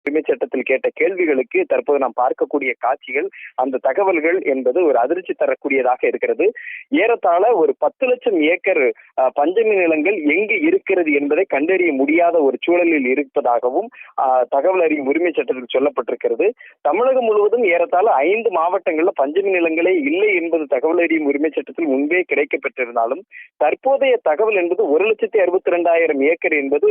உரிமை சட்டத்தில் கேட்ட கேள்விகளுக்கு தற்போது நாம் பார்க்கக்கூடிய காட்சிகள் அந்த தகவல்கள் என்பது ஒரு அதிர்ச்சி தரக்கூடியதாக இருக்கிறது. ஏறத்தாழ ஒரு பத்து லட்சம் ஏக்கர் பஞ்சமி நிலங்கள் எங்கு இருக்கிறது என்பதை கண்டறிய முடியாத ஒரு சூழலில் இருப்பதாகவும் தகவல் அறியும் உரிமை சட்டத்தில் சொல்லப்பட்டிருக்கிறது. தமிழகம் முழுவதும் ஏறத்தாழ ஐந்து மாவட்டங்களில் பஞ்சமி நிலங்களே இல்லை என்பது தகவல் அறியும் உரிமை சட்டத்தில் முன்பே கிடைக்கப்பட்டிருந்தாலும் தற்போதைய தகவல் என்பது ஒரு லட்சத்தி அறுபத்தி ரெண்டாயிரம் ஏக்கர் என்பது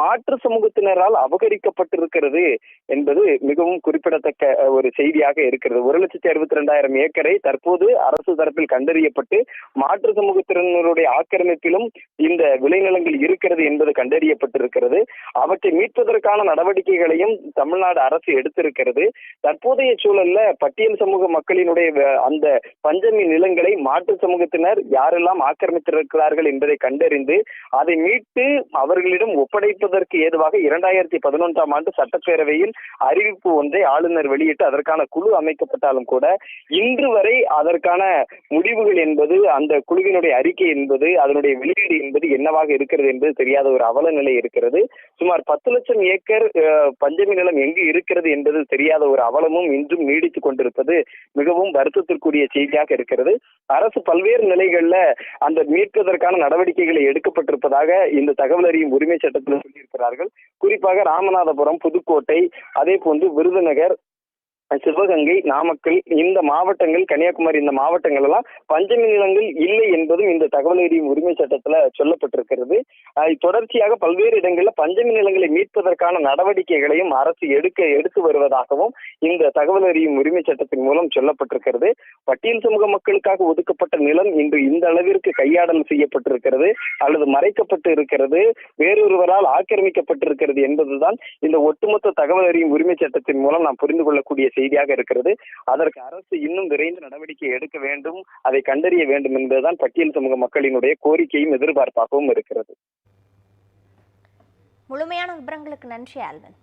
மாற்று சமூகத்தினரால் அபகரிக்கப்பட்டிருக்கிறது என்பது மிகவும் குறிப்பிடத்தக்க ஒரு செய்தியாக இருக்கிறது. ஒரு லட்சத்தி அறுபத்தி ரெண்டாயிரம் ஏக்கரை தற்போது அரசு தரப்பில் கண்டறியப்பட்டு மாற்று சமூகத்தினருடைய ஆக்கிரமிப்பிலும் இந்த விளைநிலங்கள் இருக்கிறது என்பது கண்டறியப்பட்டிருக்கிறது. அவற்றை மீட்பதற்கான நடவடிக்கைகளையும் தமிழ்நாடு அரசு எடுத்திருக்கிறது. தற்போதைய சூழல்ல பட்டியல் சமூக மக்களினுடைய அந்த பஞ்சமி நிலங்களை மாற்று சமூகத்தினர் யாரெல்லாம் ஆக்கிரமித்திருக்கிறார்கள் என்பதை கண்டறிந்து அதை மீட்டு அவர்களிடம் ஒப்படைப்பதற்கு ஏதுவாக இரண்டாயிரத்தி பதினொன்றாம் ஆண்டு சட்டப்பேரவையில் அறிவிப்பு ஒன்றை ஆளுநர் வெளியிட்டு அதற்கான குழு அமைக்கப்பட்டாலும் கூட இன்று வரை அதற்கான முடிவுகள் என்பது அந்த குழுவினுடைய அறிக்கை என்பது அதனுடைய வெளியீடு என்பது என்னவாக இருக்கிறது என்பது தெரியாத ஒரு அவல நிலை இருக்கிறது. சுமார் பத்து லட்சம் ஏக்கர் பஞ்சமி நிலம் எங்கு இருக்கிறது என்பது தெரியாத ஒரு அவலமும் இன்றும் நீடித்துக் கொண்டிருப்பது மிகவும் வருத்தத்திற்குரிய செய்தியாக இருக்கிறது. அரசு பல்வேறு நிலைகள்ல அந்த மீட்பதற்கான நடவடிக்கைகளை எடுக்கப்பட்டிருப்பதாக இந்த தகவல் அறியும் உரிமை சட்டத்தில் சொல்லியிருக்கிறார்கள். குறிப்பாக ராமநாதபுரம் புதுக்கோட்டை அதே போன்று விருதுநகர் சிவகங்கை நாமக்கல் இந்த மாவட்டங்கள் கன்னியாகுமரி இந்த மாவட்டங்கள் எல்லாம் பஞ்சமி நிலங்கள் இல்லை என்பதும் இந்த தகவல் அறியும் உரிமை சட்டத்துல சொல்லப்பட்டிருக்கிறது. தொடர்ச்சியாக பல்வேறு இடங்களில் பஞ்சமி நிலங்களை மீட்பதற்கான நடவடிக்கைகளையும் அரசு எடுக்க எடுத்து வருவதாகவும் இந்த தகவல் அறியும் உரிமை சட்டத்தின் மூலம் சொல்லப்பட்டிருக்கிறது. பட்டியல் சமூக மக்களுக்காக ஒதுக்கப்பட்ட நிலம் இன்று இந்த அளவிற்கு கையாடல் செய்யப்பட்டிருக்கிறது. அல்லது மறைக்கப்பட்டு இருக்கிறது. வேறொருவரால் ஆக்கிரமிக்கப்பட்டிருக்கிறது என்பதுதான் இந்த ஒட்டுமொத்த தகவல் அறியும் உரிமை சட்டத்தின் மூலம் நாம் புரிந்து கொள்ளக்கூடிய செய்தியாக இருக்கிறது. அதற்கு அரசு இன்னும் விரைந்து நடவடிக்கை எடுக்க வேண்டும் அதை கண்டறிய வேண்டும் என்பதுதான் பட்டியல் சமூக மக்களினுடைய கோரிக்கையும் எதிர்பார்ப்பாகவும் இருக்கிறது. முழுமையான விவரங்களுக்கு நன்றி ஆல்வன்.